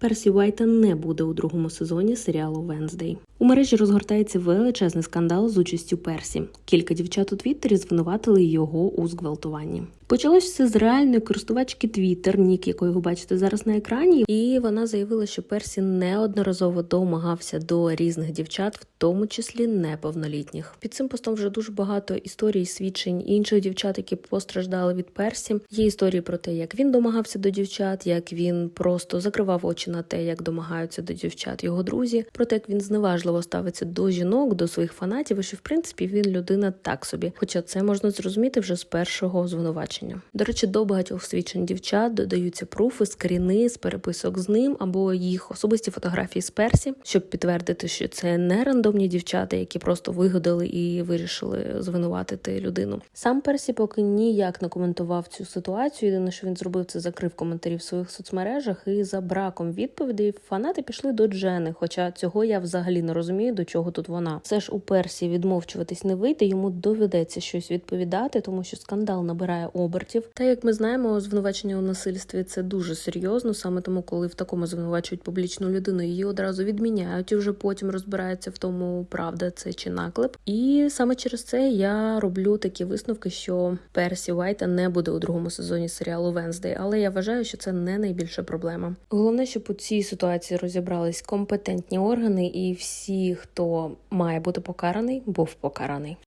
Персі Уайта не буде у другому сезоні серіалу Венздей. У мережі розгортається величезний скандал з участю Персі. Кілька дівчат у Твіттері звинуватили його у зґвалтуванні. Почалось все з реальної користувачки Twitter, нік якої ви бачите зараз на екрані, і вона заявила, що Персі неодноразово домагався до різних дівчат, в тому числі неповнолітніх. Під цим постом вже дуже багато історій, свідчень інших дівчат, які постраждали від Персі. Є історії про те, як він домагався до дівчат, як він просто закривав очі на те, як домагаються до дівчат його друзі, про те, як він зневажливо ставиться до жінок, до своїх фанатів, і що в принципі він людина так собі. Хоча це можна зрозуміти вже з першого звинувачення. До речі, до багатьох свідчень дівчат додаються пруфи, скріни з переписок з ним або їх особисті фотографії з Персі, щоб підтвердити, що це не рандомні дівчата, які просто вигадали і вирішили звинуватити людину. Сам Персі поки ніяк не коментував цю ситуацію. Єдине, що він зробив, це закрив коментарі в своїх соцмережах, і за браком відповідей фанати пішли до Джени. Хоча цього я взагалі не розумію, до чого тут вона. Все ж у Персі відмовчуватись не вийде, йому доведеться щось відповідати, тому що скандал набирає обертів. Та як ми знаємо, звинувачення у насильстві це дуже серйозно, саме тому, коли в такому звинувачують публічну людину, її одразу відміняють і вже потім розбираються в тому, правда це чи наклеп. І саме через це я роблю такі висновки, що Персі Уайта не буде у другому сезоні серіалу Венздей, але я вважаю, що це не найбільша проблема. Головне, щоб у цій ситуації розібрались компетентні органи, і всі, хто має бути покараний, був покараний.